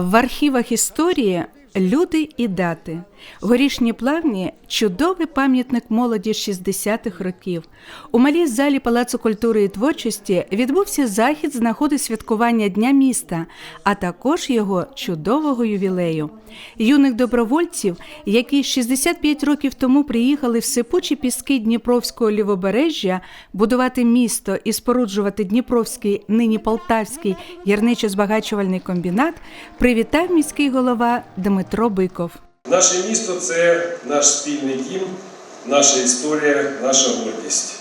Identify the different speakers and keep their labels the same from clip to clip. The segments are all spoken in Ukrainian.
Speaker 1: В архівах історії люди і дати. Горішні плавні чудовий пам'ятник молоді 60-х років. У малій залі Палацу культури і творчості відбувся захід з нагоди святкування Дня міста, а також його чудового ювілею. Юних добровольців, які 65 років тому приїхали в сипучі піски Дніпровського лівобережжя будувати місто і споруджувати Дніпровський, нині Полтавський гірничо-збагачувальний комбінат, привітав міський голова Дмитро Биков.
Speaker 2: Наше місто це наш спільний дім, наша історія, наша гордість.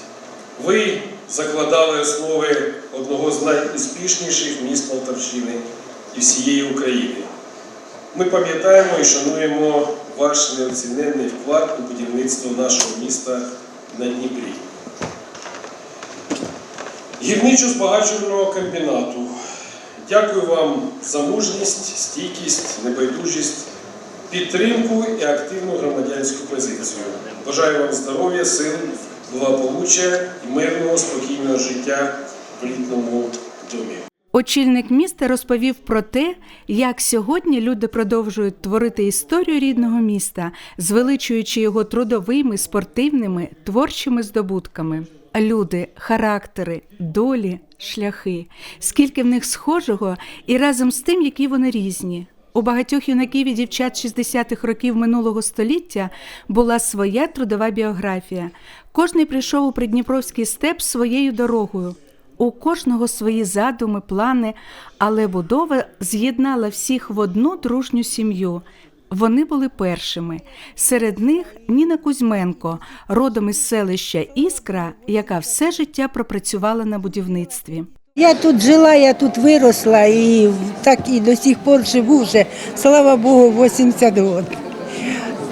Speaker 2: Ви закладали основи одного з найуспішніших міст Полтавщини і всієї України. Ми пам'ятаємо і шануємо ваш неоціненний вклад у будівництво нашого міста на Дніпрі. Гірничо-збагачувального комбінату. Дякую вам за мужність, стійкість, небайдужість, підтримку і активну громадянську позицію. Бажаю вам здоров'я, сил, благополуччя і мирного, спокійного життя в літному домі.
Speaker 1: Очільник міста розповів про те, як сьогодні люди продовжують творити історію рідного міста, звеличуючи його трудовими, спортивними, творчими здобутками. Люди, характери, долі, шляхи, скільки в них схожого, і разом з тим, які вони різні. У багатьох юнаків і дівчат 60-х років минулого століття була своя трудова біографія. Кожний прийшов у Придніпровський степ своєю дорогою. У кожного свої задуми, плани, але будова з'єднала всіх в одну дружню сім'ю. Вони були першими. Серед них Ніна Кузьменко, родом із селища Іскра, яка все життя пропрацювала на будівництві.
Speaker 3: Я тут жила, я тут виросла і так і до сих пор живу вже, слава Богу, 80 років.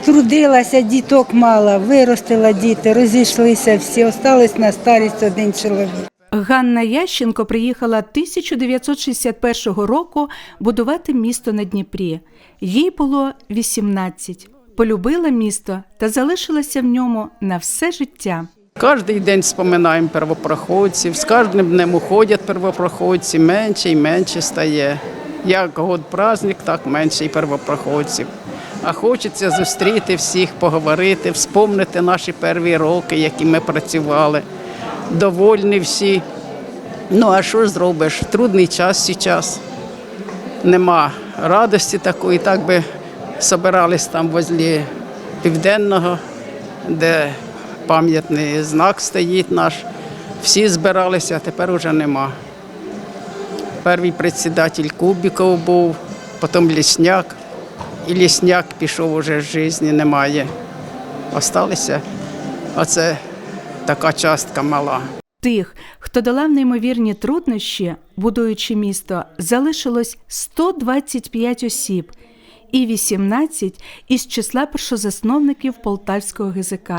Speaker 3: Трудилася, діток мала, виростила діти, розійшлися всі, осталось на старість один чоловік.
Speaker 1: Ганна Ященко приїхала 1961 року будувати місто на Дніпрі. Їй було 18. Полюбила місто та залишилася в ньому на все життя.
Speaker 4: Кожний день споминаємо первопроходців, з кожним днем уходять первопроходці, менше і менше стає. Як год праздник, так менше і первопроходців. А хочеться зустріти всіх, поговорити, вспомнити наші перші роки, які ми працювали. Довольні всі. Ну а що зробиш? Трудний час зараз. Нема радості такої, так би собирались там возле південного, де пам'ятний знак стоїть наш. Всі збиралися, а тепер уже нема. Перший председатель Кубіков був, потім Лісняк. І Лісняк пішов уже з життя, немає. Осталися. Оце така частка мала.
Speaker 1: Тих, хто долав неймовірні труднощі, будуючи місто, залишилось 125 осіб і 18 із числа першозасновників Полтавського ГЗК.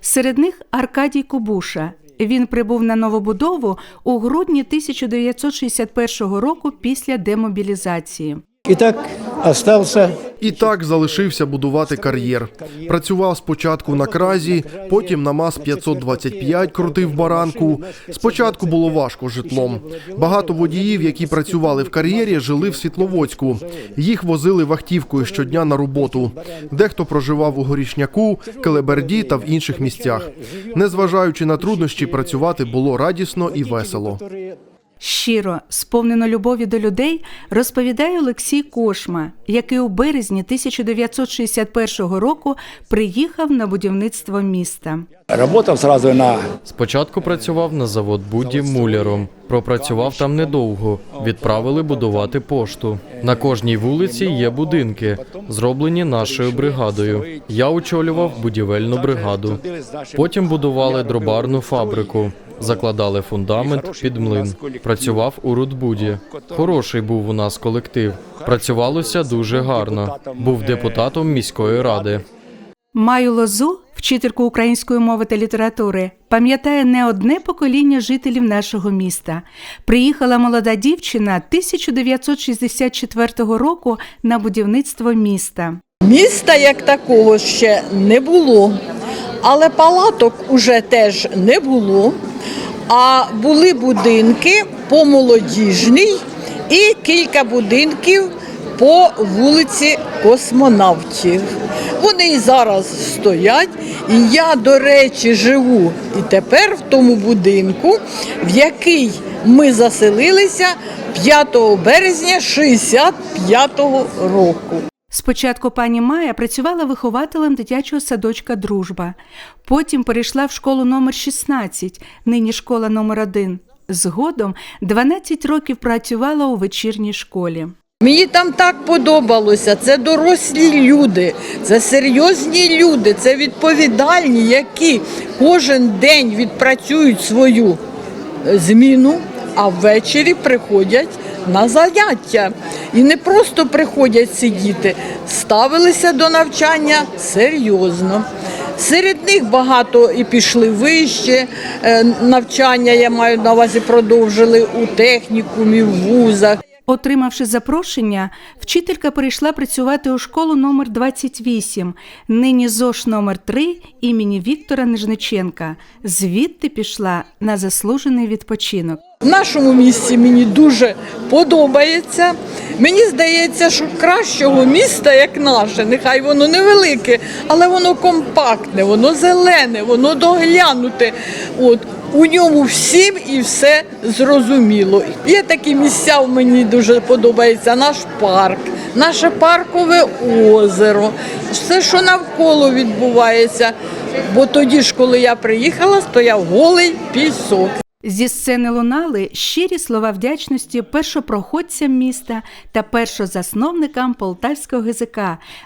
Speaker 1: Серед них Аркадій Кубуша. Він прибув на новобудову у грудні 1961 року після демобілізації.
Speaker 5: І так остався.
Speaker 6: І так залишився будувати кар'єр. Працював спочатку на кразі, потім на МАЗ 525 крутив баранку. Спочатку було важко житлом. Багато водіїв, які працювали в кар'єрі, жили в Світловодську. Їх возили вахтівкою щодня на роботу. Дехто проживав у Горішняку, Келеберді та в інших місцях. Незважаючи на труднощі, працювати було радісно і весело.
Speaker 1: Щиро, сповнено любові до людей, розповідає Олексій Кошма, який у березні 1961 року приїхав на будівництво міста.
Speaker 5: Работав зразу на
Speaker 7: Спочатку працював на завод Буді муляром. Пропрацював там недовго. Відправили будувати пошту. На кожній вулиці є будинки, зроблені нашою бригадою. Я очолював будівельну бригаду. Потім будували дробарну фабрику, закладали фундамент під млин. Працював у Рудбуді. Хороший був у нас колектив. Працювалося дуже гарно. Був депутатом міської ради.
Speaker 1: Маю лозу, вчительку української мови та літератури, пам'ятає не одне покоління жителів нашого міста. Приїхала молода дівчина 1964 року на будівництво міста.
Speaker 8: Міста як такого ще не було, але палаток уже теж не було. А були будинки по молодіжній і кілька будинків по вулиці Космонавтів. Вони і зараз стоять. І я, до речі, живу і тепер в тому будинку, в який ми заселилися 5 березня 65-го року.
Speaker 1: Спочатку пані Майя працювала вихователем дитячого садочка Дружба. Потім перейшла в школу номер 16, нині школа номер 1. Згодом 12 років працювала у вечірній школі.
Speaker 8: Мені там так подобалося. Це дорослі люди, це серйозні люди, це відповідальні, які кожен день відпрацюють свою е, зміну, а ввечері приходять на заняття. І не просто приходять сидіти, ставилися до навчання серйозно. Серед них багато і пішли вище е, навчання, я маю на увазі, продовжили у технікумі, в вузах.
Speaker 1: Отримавши запрошення, вчителька перейшла працювати у школу номер 28, нині ЗОШ номер 3 імені Віктора Нижниченка. Звідти пішла на заслужений відпочинок.
Speaker 8: В нашому місті мені дуже подобається. Мені здається, що кращого міста, як наше, нехай воно невелике, але воно компактне, воно зелене, воно доглянуте. От у ньому всім і все зрозуміло. Є такі місця, мені дуже подобається наш парк, наше паркове озеро, все, що навколо відбувається. Бо тоді ж, коли я приїхала, стояв голий пісок.
Speaker 1: Зі сцени лунали щирі слова вдячності першопроходцям міста та першозасновникам полтавського ГЗК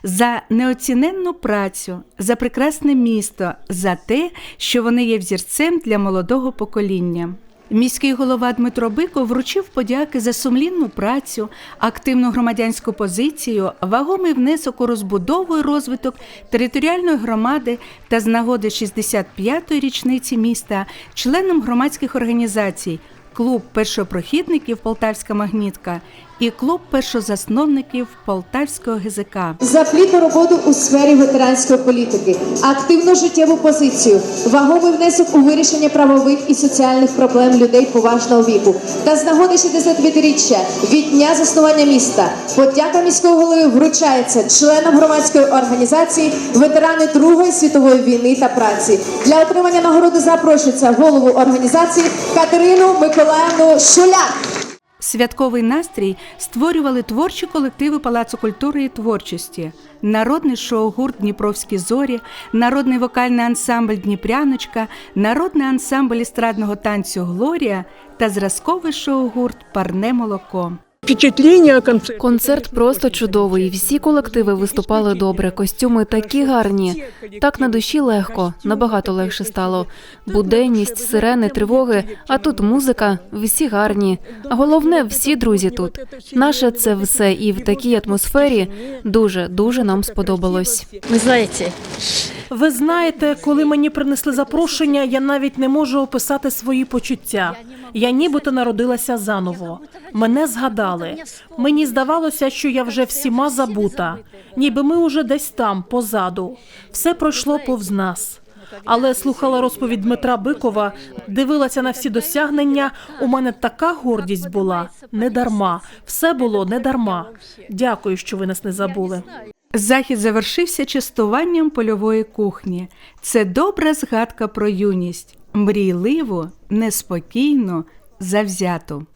Speaker 1: за неоціненну працю, за прекрасне місто, за те, що вони є взірцем для молодого покоління. Міський голова Дмитро Бико вручив подяки за сумлінну працю, активну громадянську позицію, вагомий внесок у розбудову і розвиток територіальної громади та з нагоди 65-ї річниці міста членам громадських організацій Клуб першопрохідників Полтавська магнітка і клуб першозасновників Полтавського ГЗК.
Speaker 9: за плідну роботу у сфері ветеранської політики, активну життєву позицію, вагомий внесок у вирішення правових і соціальних проблем людей поважного віку та з нагоди 65-річчя від дня заснування міста. Подяка міського голови вручається членам громадської організації ветерани Другої світової війни та праці. Для отримання нагороди запрошується голову організації Катерину Миколаївну Шуляк.
Speaker 1: Святковий настрій створювали творчі колективи Палацу культури і творчості, народний шоу-гурт Дніпровські зорі, народний вокальний ансамбль Дніпряночка, народний ансамбль естрадного танцю Глорія та зразковий шоу-гурт Парне молоко.
Speaker 10: Впечатлення концерту.
Speaker 11: Концерт просто чудовий. Всі колективи виступали добре. Костюми такі гарні. Так на душі легко, набагато легше стало. Буденність, сирени, тривоги. А тут музика, всі гарні. А головне, всі друзі тут. Наше це все, і в такій атмосфері дуже дуже нам сподобалось.
Speaker 10: Ви знаєте, ви знаєте, коли мені принесли запрошення, я навіть не можу описати свої почуття. Я нібито народилася заново. Мене згадали. Мені здавалося, що я вже всіма забута, ніби ми уже десь там, позаду. Все пройшло повз нас. Але слухала розповідь Дмитра Бикова, дивилася на всі досягнення. У мене така гордість була не дарма. Все було не дарма. Дякую, що ви нас не забули.
Speaker 1: Захід завершився частуванням польової кухні. Це добра згадка про юність, мрійливу, неспокійну, завзяту.